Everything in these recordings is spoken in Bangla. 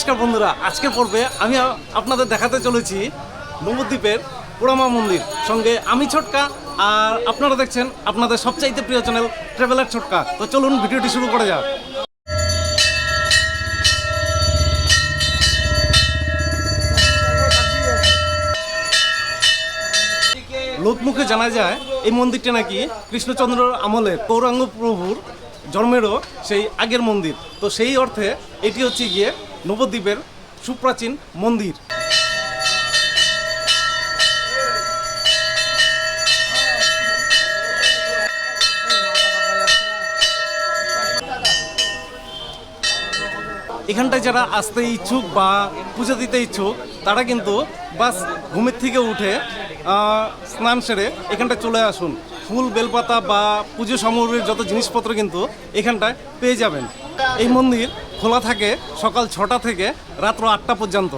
নমস্কার বন্ধুরা, আজকের পর্বে আমি আপনাদের দেখাতে চলেছি নবদ্বীপের পোড়ামা মন্দির সঙ্গে আমি ছোটকা, আর আপনারা দেখছেন আপনাদের সবচাইতে প্রিয় চ্যানেল ট্রাভেলার ছোটকা। তো চলুন ভিডিওটি শুরু করা যাক। লোকমুখে জানা যায়, এই মন্দিরটি নাকি কৃষ্ণচন্দ্র আমলে পৌরাঙ্গ প্রভুর জন্মেরও সেই আগের মন্দির। তো সেই অর্থে এটি হচ্ছে গিয়ে নবদ্বীপের সুপ্রাচীন মন্দির। এখানটায় যারা আসতে ইচ্ছুক বা পুজো দিতে ইচ্ছুক, তারা কিন্তু বাস ঘুমের থেকে উঠে স্নান সেরে এখানটায় চলে আসুন। ফুল বেলপাতা বা পুজো সামগ্রীর যত জিনিসপত্র কিন্তু এখানটায় পেয়ে যাবেন। এই মন্দির খোলা থাকে সকাল ছটা থেকে রাত্র আটটা পর্যন্ত।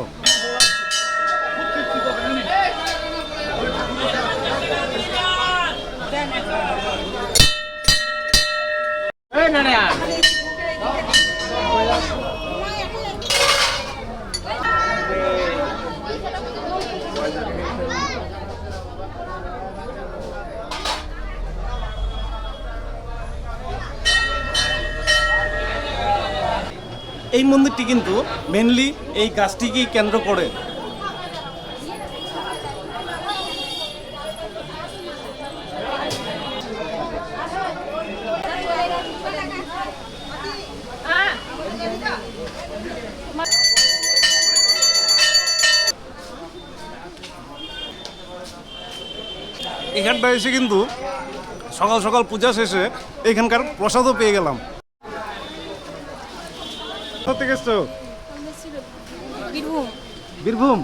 এই মন্দিরটি কিন্তু মেনলি এই গাছটিকেই কেন্দ্র করে। এখানটা এসে কিন্তু সকাল সকাল পূজা শেষে এখানকার প্রসাদও পেয়ে গেলাম। থেকে এসছো? বীরভূম। বীরভূম?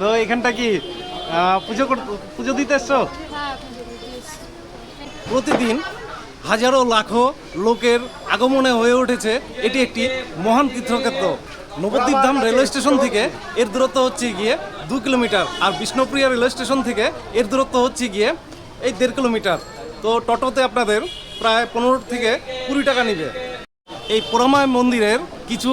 তো এখানটা কি পুজো পুজো দিতে এসছো? হ্যাঁ পুজো দিতে এসেছি। প্রতিদিন হাজারো লাখো লোকের আগমনে হয়ে উঠেছে এটি একটি মহান তীর্থক্ষেত্র। নবদ্বীপ ধাম রেলওয়ে স্টেশন থেকে এর দূরত্ব হচ্ছে গিয়ে দু কিলোমিটার আর বিষ্ণুপ্রিয়া রেলওয়ে স্টেশন থেকে এর দূরত্ব হচ্ছে গিয়ে এই দেড় কিলোমিটার। তো টোটোতে আপনাদের প্রায় পনেরো থেকে কুড়ি টাকা নেবে। এই পোড়ামায় মন্দিরের কিছু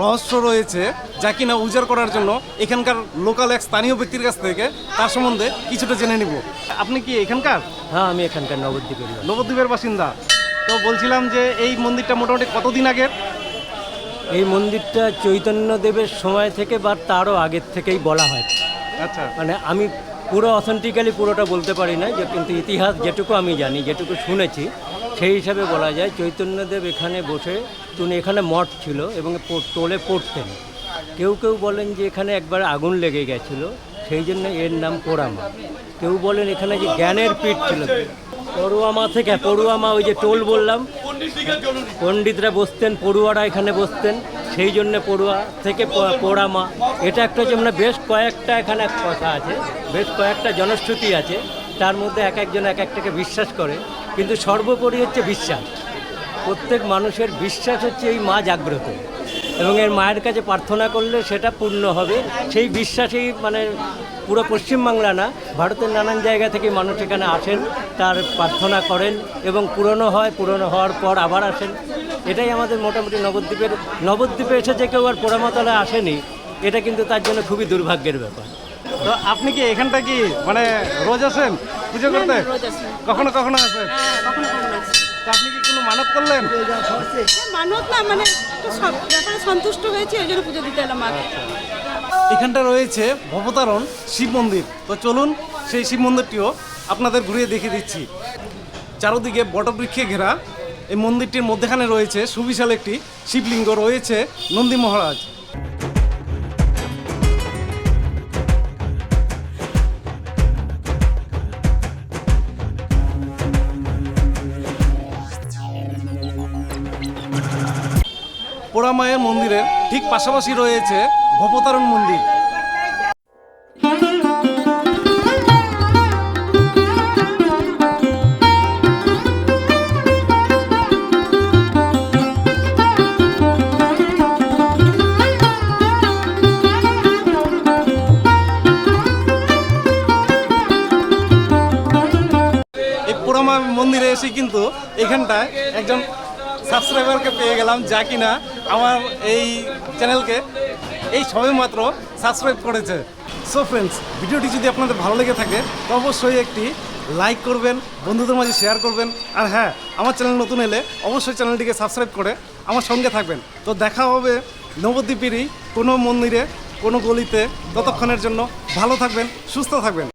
রহস্য রয়েছে যা কিনা উজাড় করার জন্য এখানকার লোকাল এক স্থানীয় ব্যক্তির কাছ থেকে তার সম্বন্ধে কিছুটা জেনে নিব। আপনি কি এখানকার? হ্যাঁ আমি এখানকার নবদ্বীপের নবদ্বীপের বাসিন্দা। তো বলছিলাম যে এই মন্দিরটা মোটামুটি কতদিন আগের? এই মন্দিরটা চৈতন্যদেবের সময় থেকে বা তারও আগের থেকেই বলা হয়। আচ্ছা। মানে আমি পুরো অথেন্টিক্যালি পুরোটা বলতে পারি না যে কিন্তু ইতিহাস যেটুকু আমি জানি যেটুকু শুনেছি সেই হিসাবে বলা যায় চৈতন্যদেব এখানে বসে, তিনি এখানে মঠ ছিল এবং টোলে পড়তেন। কেউ কেউ বলেন যে এখানে একবার আগুন লেগে গেছিল, সেই জন্য এর নাম পোড়ামা। কেউ বলেন এখানে যে জ্ঞানের পীঠ ছিল। পড়ুয়ামা থেকে, পড়ুয়ামা ওই যে টোল বললাম, পণ্ডিতরা বসতেন, পড়ুয়ারা এখানে বসতেন, সেই জন্য পড়ুয়া থেকে পোড়ামা। এটা একটা হচ্ছে মানে বেশ কয়েকটা এখানে কথা আছে, বেশ কয়েকটা জনশ্রুতি আছে, তার মধ্যে এক একজন এক একটাকে বিশ্বাস করে। কিন্তু সর্বোপরি হচ্ছে বিশ্বাস। প্রত্যেক মানুষের বিশ্বাস হচ্ছে এই মা জাগ্রত। এবং এর মায়ের কাছে প্রার্থনা করলে সেটা পূর্ণ হবে। সেই বিশ্বাসেই মানে পুরো পশ্চিমবাংলা না, ভারতের নানান জায়গা থেকে মানুষ এখানে আসেন, তার প্রার্থনা করেন এবং পুরনো হয়, পুরনো হওয়ার পর আবার আসেন। এটাই আমাদের মোটামুটি নবদ্বীপের, নবদ্বীপে এসে যে কেউ আর পোড়ামাতলায় আসেনি, এটা কিন্তু তার জন্য খুবই দুর্ভাগ্যের ব্যাপার। তো আপনি কি এখানটা কি মানে রোজ আসেন? পুজো করতে? হ্যাঁ। কখনো কখনো আসেন হ্যাঁ কখনো কখনো আসি। তো আপনি কি কোনো মানত করলেন? মানত না মানে সব ব্যাপারে সন্তুষ্ট হয়েছে এই জন্য পুজো দিতে এলাম মাকে এখানটা রয়েছে ভবতারণ শিব মন্দির। তো চলুন সেই শিব মন্দিরটিও আপনাদের ঘুরিয়ে দেখিয়ে দিচ্ছি। চারদিকে বটবৃক্ষে ঘেরা। এই মন্দিরটির মধ্যেখানে রয়েছে সুবিশাল একটি শিবলিঙ্গ রয়েছে নন্দী মহারাজ। পোড়ামায়ের মন্দিরের ঠিক পাশাপাশি রয়েছে ভবতারণ মন্দির। মন্দিরে এসে কিন্তু এখানটায় একজন সাবস্ক্রাইবারকে পেয়ে গেলাম, যা কিনা আমার এই চ্যানেলকে এই সবে মাত্র সাবস্ক্রাইব করেছে। সো ফ্রেন্ডস ভিডিওটি যদি আপনাদের ভালো লেগে থাকে, তো অবশ্যই একটি লাইক করবেন, বন্ধুদের মাঝে শেয়ার করবেন। আর হ্যাঁ আমার চ্যানেল নতুন এলে অবশ্যই চ্যানেলটিকে সাবস্ক্রাইব করে আমার সঙ্গে থাকবেন। তো দেখা হবে নবদ্বীপেরই কোনো মন্দিরে, কোনো গলিতে, ততক্ষণের জন্য ভালো থাকবেন, সুস্থ থাকবেন।